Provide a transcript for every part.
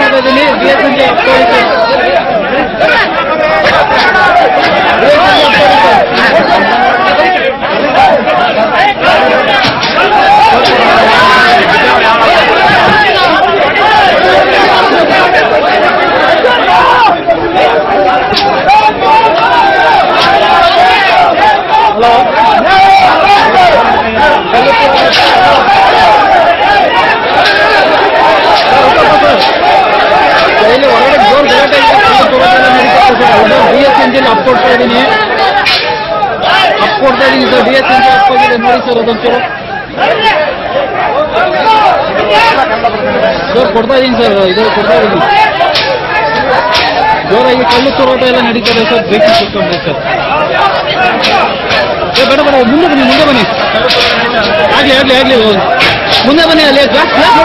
ಮಾಡ್ತಾ ಇದ್ದೀನಿ B S N B S engine up ಕೊಡ್ತಾ ಇದ್ದೀನಿ. ಅಪ್ ಕೊಡ್ತಾ ಇದ್ದೀನಿ sir B S engine up ಹೋಗಿದೆ ನೋಡಿ ಸರ್ ಅದೊಂಚೂರು ಸರ್ ಕೊಡ್ತಾ ಇದ್ದೀನಿ ಸರ್ ಇದು ಕೊಡ್ತಾ ಇದ್ದೀನಿ. ಜೋರಾಗಿ ಕಲ್ಲು ತೋರಾಟ ಎಲ್ಲ ನಡೀತದೆ ಸರ್ ಬೇಕು ಸಿಕ್ಕೊಂಡ್ರೆ ಸರ್. ಏ, ಬೇಡ ಬೇಡ, ಮುಂದೆ ಬನ್ನಿ ಮುಂದೆ ಬನ್ನಿ. ಆಗ್ಲಿ ಆಗ್ಲಿ ಆಗ್ಲಿ ಮುಂದೆ ಬನ್ನಿ, ಅಲ್ಲಿ glass glass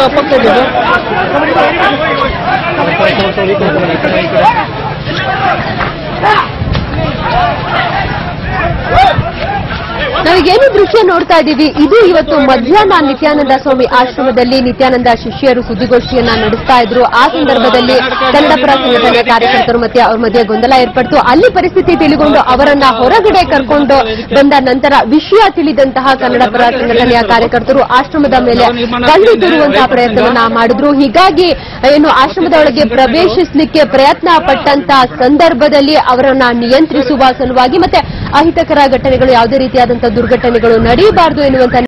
sir lathi charge ಅಪ್ಪತ್ತ ಇದೆ ಸರ್ ನಾವೀಗೇನು ದೃಶ್ಯ ನೋಡ್ತಾ ಇದ್ದೀವಿ ಇದು ಇವತ್ತು ಮಧ್ಯಾಹ್ನ ನಿತ್ಯಾನಂದ ಸ್ವಾಮಿ ಆಶ್ರಮದಲ್ಲಿ ನಿತ್ಯಾನಂದ ಶಿಷ್ಯರು ಸುದ್ದಿಗೋಷ್ಠಿಯನ್ನ ನಡೆಸ್ತಾ ಇದ್ರು. ಆ ಸಂದರ್ಭದಲ್ಲಿ ಕನ್ನಡ ಪರ ಸಂಘಟನೆಯ ಕಾರ್ಯಕರ್ತರು ಮತ್ತೆ ಅವ್ರ ಮಧ್ಯೆ ಗೊಂದಲ ಏರ್ಪಡ್ತು. ಅಲ್ಲಿ ಪರಿಸ್ಥಿತಿ ತಿಳಿಗೊಂಡು ಅವರನ್ನ ಹೊರಗಡೆ ಕರ್ಕೊಂಡು ಬಂದ ನಂತರ ವಿಷಯ ತಿಳಿದಂತಹ ಕನ್ನಡ ಪರ ಸಂಘಟನೆಯ ಕಾರ್ಯಕರ್ತರು ಆಶ್ರಮದ ಮೇಲೆ ಕಲ್ಲು ತರುವಂತಹ ಪ್ರಯತ್ನವನ್ನ ಮಾಡಿದ್ರು. ಹೀಗಾಗಿ ಏನು ಆಶ್ರಮದ ಒಳಗೆ ಪ್ರವೇಶಿಸಲಿಕ್ಕೆ ಪ್ರಯತ್ನ ಪಟ್ಟಂತಹ ಸಂದರ್ಭದಲ್ಲಿ ಅವರನ್ನ ನಿಯಂತ್ರಿಸುವ ಸಲುವಾಗಿ ಮತ್ತೆ ಅಹಿತಕರ ಘಟನೆಗಳು ಯಾವುದೇ ರೀತಿಯಾದಂತಹ ದುರ್ಘಟನೆಗಳು ನಡೆಯಬಾರದು ಎನ್ನುವಂತ